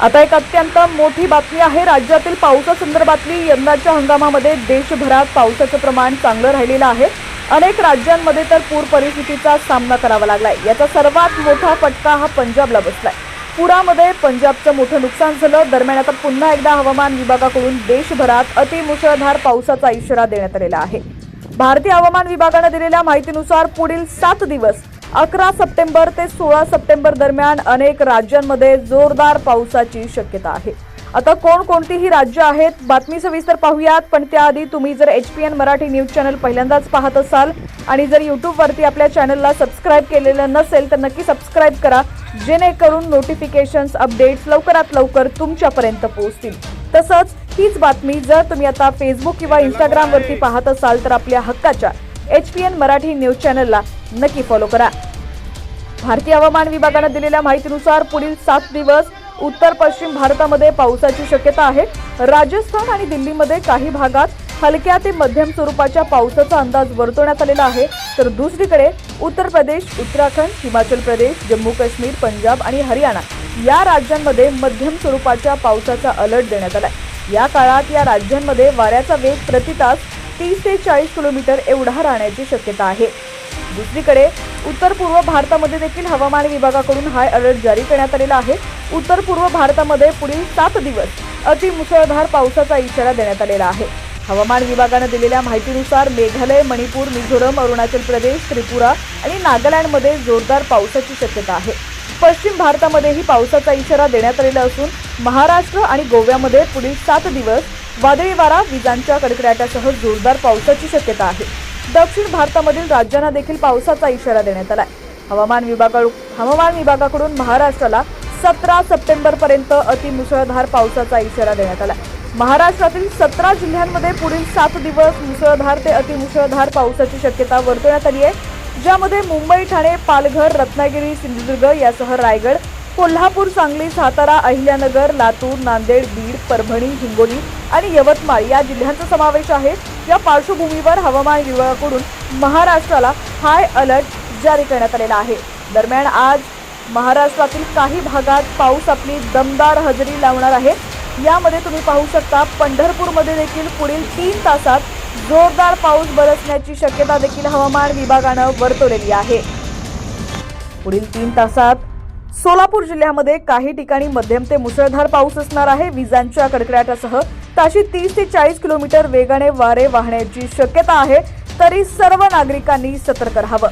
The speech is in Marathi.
आता एक अत्यंत मोठी बातमी आहे. राज्यातील पावसासंदर्भातली यंदाच्या हंगामामध्ये देशभरात पावसाचं प्रमाण चांगलं राहिलेलं आहे. अनेक राज्यांमध्ये तर पूर परिस्थितीचा सामना करावा लागलाय. याचा सर्वात मोठा फटका हा पंजाबला बसलाय. पुरामध्ये पंजाबचं मोठं नुकसान झालं. दरम्यान आता पुन्हा एकदा हवामान विभागाकडून देशभरात अतिमुसळधार पावसाचा इशारा देण्यात आलेला आहे. भारतीय हवामान विभागानं दिलेल्या माहितीनुसार पुढील सात दिवस अकरा सप्टेंबर ते सोळा सप्टेंबर दरम्यान अनेक राज्यांमध्ये जोरदार पावसाची शक्यता आहे. आता कोणकोणती ही राज्य आहेत बातमी सविस्तर पाहूयात पण त्याआधी तुम्ही जर H P N Marathi news channel पहिल्यांदाच पाहत असाल आणि जर यूट्यूबवरती आपल्या चॅनलला सबस्क्राईब केलेलं नसेल तर नक्की सबस्क्राईब करा जेणेकरून नोटिफिकेशन्स अपडेट्स लवकरात लवकर तुमच्यापर्यंत पोहोचतील. तसंच हीच बातमी जर तुम्ही आता फेसबुक किंवा इंस्टाग्रामवरती पाहत असाल तर आपल्या हक्काच्या H P N Marathi news चॅनलला नक्की फॉलो करा. भारतीय हवामान विभागानं दिलेल्या माहितीनुसार पुढील सात दिवस उत्तर पश्चिम भारतामध्ये पावसाची शक्यता आहे. राजस्थान आणि दिल्लीमध्ये काही भागात हलक्या ते मध्यम स्वरूपाच्या पावसाचा अंदाज वर्तवण्यात आलेला आहे. तर दुसरीकडे उत्तर प्रदेश उत्तराखंड हिमाचल प्रदेश जम्मू काश्मीर पंजाब आणि हरियाणा या राज्यांमध्ये मध्यम स्वरूपाच्या पावसाचा अलर्ट देण्यात आलाय. या काळात या राज्यांमध्ये वाऱ्याचा वेग प्रति तीस ते चाळीस किलोमीटर एवढा राहण्याची शक्यता आहे. दुसरीकडे उत्तर पूर्व भारतामध्ये देखील हवामान विभागाकडून हाय अलर्ट जारी करण्यात आलेला आहे. उत्तर पूर्व भारतामध्ये पुढील सात दिवस अतिमुसळधार पावसाचा इशारा देण्यात आलेला आहे. हवामान विभागानं दिलेल्या माहितीनुसार मेघालय मणिपूर मिझोरम अरुणाचल प्रदेश त्रिपुरा आणि नागालँडमध्ये जोरदार पावसाची शक्यता आहे. पश्चिम भारतामध्येही पावसाचा इशारा देण्यात आलेला असून महाराष्ट्र आणि गोव्यामध्ये पुढील सात दिवस वादळी वारा विजांच्या कडकडाटासह जोरदार पावसाची शक्यता आहे. दक्षिण भारतामधील राज्यांना देखील पावसाचा इशारा देण्यात आलाय. हवामान विभागा हवामान विभागाकडून महाराष्ट्राला सतरा सप्टेंबर पर्यंत अतिमुसळधार पावसाचा इशारा देण्यात आलाय. महाराष्ट्रातील सतरा जिल्ह्यांमध्ये पुढील सात दिवस मुसळधार ते अतिमुसळधार पावसाची शक्यता वर्तवण्यात आली आहे. ज्यामध्ये मुंबई ठाणे पालघर रत्नागिरी सिंधुदुर्ग यासह रायगड कोल्हापूर सांगली सातारा अहिल्यानगर लातूर नांदेड बीड परभणी हिंगोली आणि यवतमाळ या जिल्ह्यांचा समावेश आहे. या पार्श्वभूमीवर हवामान विभागाकडून महाराष्ट्राला हाय अलर्ट जारी करण्यात आलेला आहे. दरम्यान आज महाराष्ट्रातील काही भागात पाऊस आपली दमदार हजेरी लावणार आहे. यामध्ये तुम्ही पाहू शकता पंढरपूरमध्ये देखील पुढील तीन तासात जोरदार पाऊस बरसण्याची शक्यता देखील हवामान विभागानं वर्तवलेली आहे. पुढील तीन तासात सोलापूर जिल्ह्यामध्ये काही ठिकाणी मध्यम ते मुसळधार पाऊस असणार आहे. विजांच्या कडकडाटासह ताशी तीस ते चाळीस किलोमीटर वेगाने वारे वाहण्याची शक्यता आहे. तरी सर्व नागरिकांनी सतर्क राहावं.